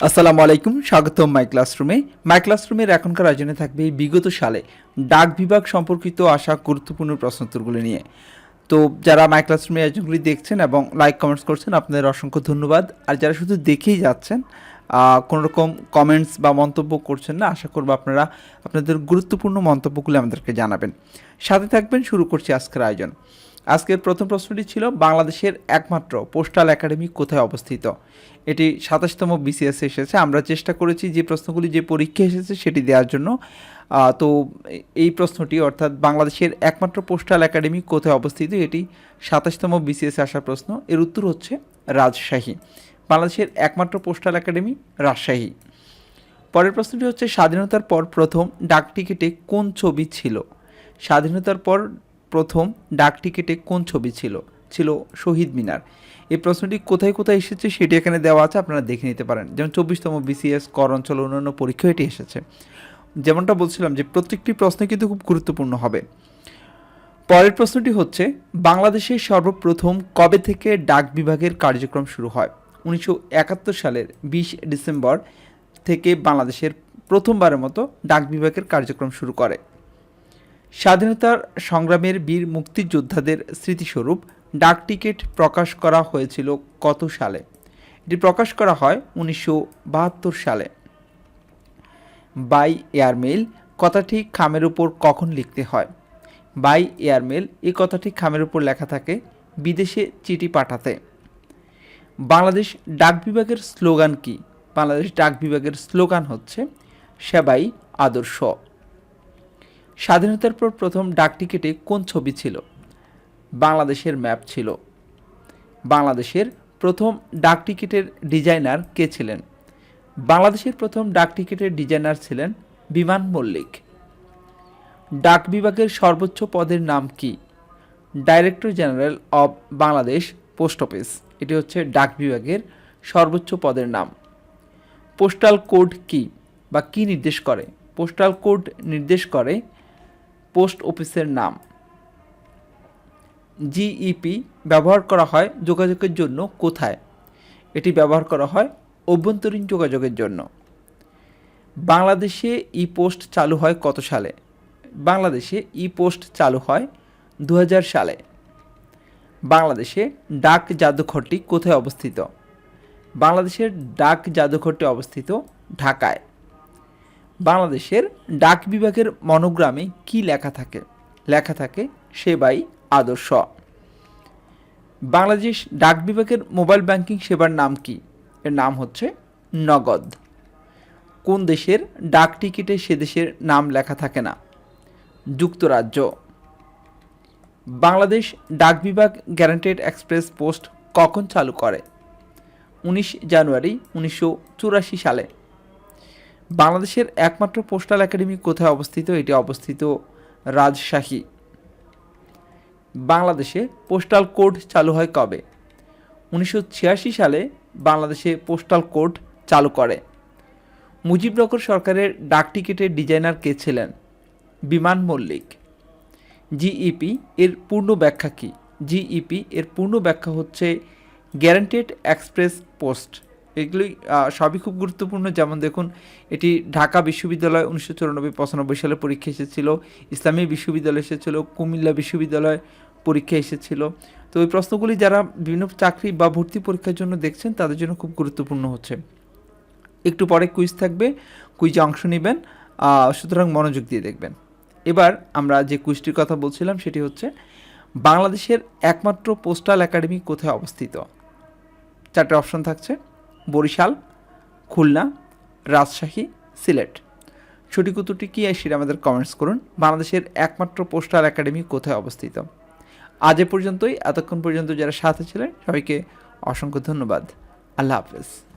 আসসালামু আলাইকুম স্বাগতম মাই ক্লাসরুমে মাই ক্লাসরুমের এখনকার আয়োজনে থাকবে বিগত সালে ডাক বিভাগ সম্পর্কিত আসা গুরুত্বপূর্ণ প্রশ্নোত্তরগুলি নিয়ে। তো যারা মাই ক্লাসরুমের আয়োজনগুলি দেখছেন এবং লাইক কমেন্টস করছেন আপনাদের অসংখ্য ধন্যবাদ। আর যারা শুধু দেখেই যাচ্ছেন আহ, কোনো রকম কমেন্টস বা মন্তব্য করছেন না আশা করব আপনারা আপনাদের গুরুত্বপূর্ণ মন্তব্যগুলি আমাদেরকে জানাবেন। সাথে থাকবেন শুরু করছি আজকের আয়োজন। আজকের প্রথম প্রশ্নটি ছিল বাংলাদেশের একমাত্র পোস্টাল একাডেমি কোথায় অবস্থিত? এটি সাতাশতম বিসিএস এসেছে। আমরা চেষ্টা করেছি যে প্রশ্নগুলি যে পরীক্ষা এসেছে সেটি দেওয়ার জন্য। তো এই প্রশ্নটি অর্থাৎ বাংলাদেশের একমাত্র পোস্টাল একাডেমি কোথায় অবস্থিত? এটি সাতাশতম বিসিএস আসা প্রশ্ন। এর উত্তর হচ্ছে রাজশাহী। বাংলাদেশের একমাত্র পোস্টাল একাডেমি রাজশাহী। পরের প্রশ্নটি হচ্ছে, স্বাধীনতার পর প্রথম ডাক টিকিটে কোন ছবি ছিল? স্বাধীনতার পর প্রথম ডাক টিকিটে কোন ছবি ছিল? ছিল শহীদ মিনার। এই প্রশ্নটি কোথায় কোথায় এসেছে সেটি এখানে দেওয়া আছে, আপনারা দেখে নিতে পারেন। যেমন চব্বিশতম বিসিএস কর অঞ্চল অন্যান্য পরীক্ষা এটি এসেছে। যেমনটা বলছিলাম যে প্রত্যেকটি প্রশ্ন কিন্তু খুব গুরুত্বপূর্ণ হবে। পরের প্রশ্নটি হচ্ছে বাংলাদেশের সর্বপ্রথম কবে থেকে ডাক বিভাগের কার্যক্রম শুরু হয়? উনিশশো একাত্তর সালের বিশ ডিসেম্বর থেকে বাংলাদেশের প্রথমবারের মতো ডাক বিভাগের কার্যক্রম শুরু করে। স্বাধীনতার সংগ্রামের বীর মুক্তিযোদ্ধাদের স্মৃতিস্বরূপ ডাক টিকিট প্রকাশ করা হয়েছিল কত সালে? এটি প্রকাশ করা হয় উনিশশো বাহাত্তর সালে। বাই এয়ারমেল কথাটি খামের উপর কখন লিখতে হয়? বাই এয়ারমেল এই কথাটি খামের উপর লেখা থাকে বিদেশে চিঠি পাঠাতে। বাংলাদেশ ডাক বিভাগের স্লোগান কি? বাংলাদেশ ডাক বিভাগের স্লোগান হচ্ছে সেবাই আদর্শ। স্বাধীনতার পর প্রথম ডাক টিকিটে কোন ছবি ছিল? বাংলাদেশের ম্যাপ ছিল। বাংলাদেশের প্রথম ডাক টিকিটের ডিজাইনার কে ছিলেন? বাংলাদেশের প্রথম ডাক টিকিটের ডিজাইনার ছিলেন বিমান মল্লিক। ডাক বিভাগের সর্বোচ্চ পদের নাম কি? Director general of Bangladesh post office. এটি হচ্ছে ডাক বিভাগের সর্বোচ্চ পদের নাম। পোস্টাল কোড কি বা কি নির্দেশ করে? পোস্টাল কোড নির্দেশ করে পোস্ট অফিসের নাম। জিইপি ব্যবহার করা হয় যোগাযোগের জন্য কোথায়? এটি ব্যবহার করা হয় অভ্যন্তরীণ যোগাযোগের জন্য। বাংলাদেশে ই পোস্ট চালু হয় কত সালে? বাংলাদেশে ই পোস্ট চালু হয় দু হাজার সালে। বাংলাদেশে ডাক জাদুঘরটি কোথায় অবস্থিত? বাংলাদেশের ডাক জাদুঘরটি অবস্থিত ঢাকায়। বাংলাদেশের ডাক বিভাগের মনোগ্রামে কি লেখা থাকে? লেখা থাকে সেবাই আদর্শ। বাংলাদেশ ডাক বিভাগের মোবাইল ব্যাংকিং সেবার নাম কি? এর নাম হচ্ছে নগদ। কোন দেশের ডাক টিকিটে সে দেশের নাম লেখা থাকে না? যুক্তরাজ্য। বাংলাদেশ ডাক বিভাগ গ্যারান্টেড এক্সপ্রেস পোস্ট কখন চালু করে? উনিশ জানুয়ারি উনিশশো চুরাশি সালে। বাংলাদেশের একমাত্র পোস্টাল একাডেমি কোথায় অবস্থিত? এটি অবস্থিত রাজশাহী। বাংলাদেশে পোস্টাল কোড চালু হয় কবে? উনিশশো ছিয়াশি সালে বাংলাদেশে পোস্টাল কোড চালু করে। মুজিবনগর সরকারের ডাক টিকিটের ডিজাইনার কে ছিলেন? বিমান মল্লিক। জিইপি এর পূর্ণ ব্যাখ্যা কী? জিইপি এর পূর্ণ ব্যাখ্যা হচ্ছে গ্যারান্টেড এক্সপ্রেস পোস্ট এগুলি সবই খুব গুরুত্বপূর্ণ। যেমন দেখুন, এটি ঢাকা বিশ্ববিদ্যালয় উনিশশো চুরানব্বই, পঁচানব্বই সালে পরীক্ষা এসেছিল, ইসলামী বিশ্ববিদ্যালয় এসেছিল, কুমিল্লা বিশ্ববিদ্যালয় পরীক্ষা এসেছিল। তো ওই প্রশ্নগুলি যারা বিভিন্ন চাকরি বা ভর্তি পরীক্ষার জন্য দেখছেন, তাদের জন্য খুব গুরুত্বপূর্ণ হচ্ছে। একটু পরে কুইজ থাকবে, কুইজে অংশ নেবেন সুতরাং মনোযোগ দিয়ে দেখবেন। এবার আমরা যে কুইজটির কথা বলছিলাম, সেটি হচ্ছে, বাংলাদেশের একমাত্র পোস্টাল একাডেমি কোথায় অবস্থিত? চারটে অপশন থাকছে। বরিশাল, খুলনা, রাজশাহী, সিলেট। সঠিক উত্তরটি কী সেটা আমাদের কমেন্টস করুন। বাংলাদেশের একমাত্র পোস্টাল একাডেমি কোথায় অবস্থিত? আজ এ পর্যন্তই। এতক্ষণ পর্যন্ত যারা সাথে ছিলেন, সবাইকে অসংখ্য ধন্যবাদ। আল্লাহ হাফেজ।